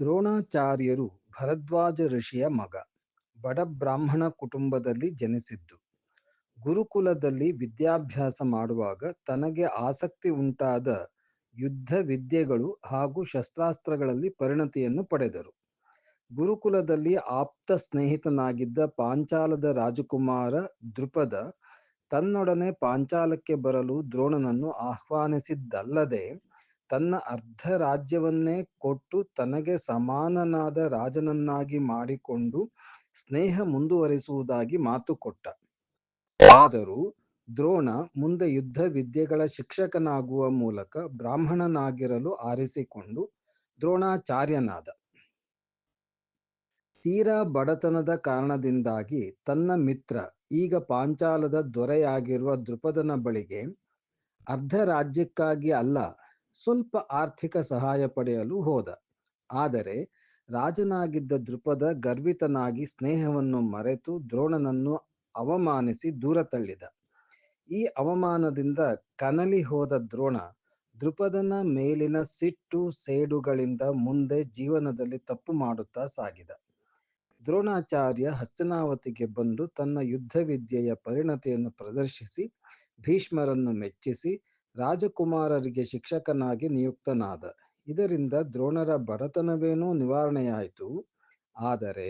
ದ್ರೋಣಾಚಾರ್ಯರು ಭರದ್ವಾಜ ಋಷಿಯ ಮಗ. ಬಡ ಬ್ರಾಹ್ಮಣ ಕುಟುಂಬದಲ್ಲಿ ಜನಿಸಿದ್ದು. ಗುರುಕುಲದಲ್ಲಿ ವಿದ್ಯಾಭ್ಯಾಸ ಮಾಡುವಾಗ ತನಗೆ ಆಸಕ್ತಿ ಉಂಟಾದ ಯುದ್ಧ ವಿದ್ಯೆಗಳು ಹಾಗೂ ಶಸ್ತ್ರಾಸ್ತ್ರಗಳಲ್ಲಿ ಪರಿಣತಿಯನ್ನು ಪಡೆದರು. ಗುರುಕುಲದಲ್ಲಿ ಆಪ್ತ ಸ್ನೇಹಿತನಾಗಿದ್ದ ಪಾಂಚಾಲದ ರಾಜಕುಮಾರ ದೃಪದ ತನ್ನೊಡನೆ ಪಾಂಚಾಲಕ್ಕೆ ಬರಲು ದ್ರೋಣನನ್ನು ಆಹ್ವಾನಿಸಿದ್ದಲ್ಲದೆ ತನ್ನ ಅರ್ಧ ರಾಜ್ಯವನ್ನೇ ಕೊಟ್ಟು ತನಗೆ ಸಮಾನನಾದ ರಾಜನನ್ನಾಗಿ ಮಾಡಿಕೊಂಡು ಸ್ನೇಹ ಮುಂದುವರಿಸುವುದಾಗಿ ಮಾತು ಕೊಟ್ಟ. ಆದರೂ ದ್ರೋಣ ಮುಂದೆ ಯುದ್ಧ ವಿದ್ಯೆಗಳ ಶಿಕ್ಷಕನಾಗುವ ಮೂಲಕ ಬ್ರಾಹ್ಮಣನಾಗಿರಲು ಆರಿಸಿಕೊಂಡು ದ್ರೋಣಾಚಾರ್ಯನಾದ. ತೀರಾ ಬಡತನದ ಕಾರಣದಿಂದಾಗಿ ತನ್ನ ಮಿತ್ರ, ಈಗ ಪಾಂಚಾಲದ ದೊರೆಯಾಗಿರುವ ದೃಪದನ ಬಳಿಗೆ ಅರ್ಧ ರಾಜ್ಯಕ್ಕಾಗಿ ಅಲ್ಲ ಸ್ವಲ್ಪ ಆರ್ಥಿಕ ಸಹಾಯ ಪಡೆಯಲು ಹೋದ. ಆದರೆ ರಾಜನಾಗಿದ್ದ ದೃಪದ ಗರ್ವಿತನಾಗಿ ಸ್ನೇಹವನ್ನು ಮರೆತು ದ್ರೋಣನನ್ನು ಅವಮಾನಿಸಿ ದೂರ ತಳ್ಳಿದ. ಈ ಅವಮಾನದಿಂದ ಕನಲಿ ಹೋದ ದ್ರೋಣ ದೃಪದನ ಮೇಲಿನ ಸಿಟ್ಟು ಸೇಡುಗಳಿಂದ ಮುಂದೆ ಜೀವನದಲ್ಲಿ ತಪ್ಪು ಮಾಡುತ್ತಾ ಸಾಗಿದ. ದ್ರೋಣಾಚಾರ್ಯ ಹಸ್ತನಾವತಿಗೆ ಬಂದು ತನ್ನ ಯುದ್ಧ ವಿದ್ಯೆಯ ಪರಿಣತಿಯನ್ನು ಪ್ರದರ್ಶಿಸಿ, ಭೀಷ್ಮರನ್ನು ಮೆಚ್ಚಿಸಿ ರಾಜಕುಮಾರರಿಗೆ ಶಿಕ್ಷಕನಾಗಿ ನಿಯುಕ್ತನಾದ. ಇದರಿಂದ ದ್ರೋಣರ ಬಡತನವೇನೋ ನಿವಾರಣೆಯಾಯಿತು. ಆದರೆ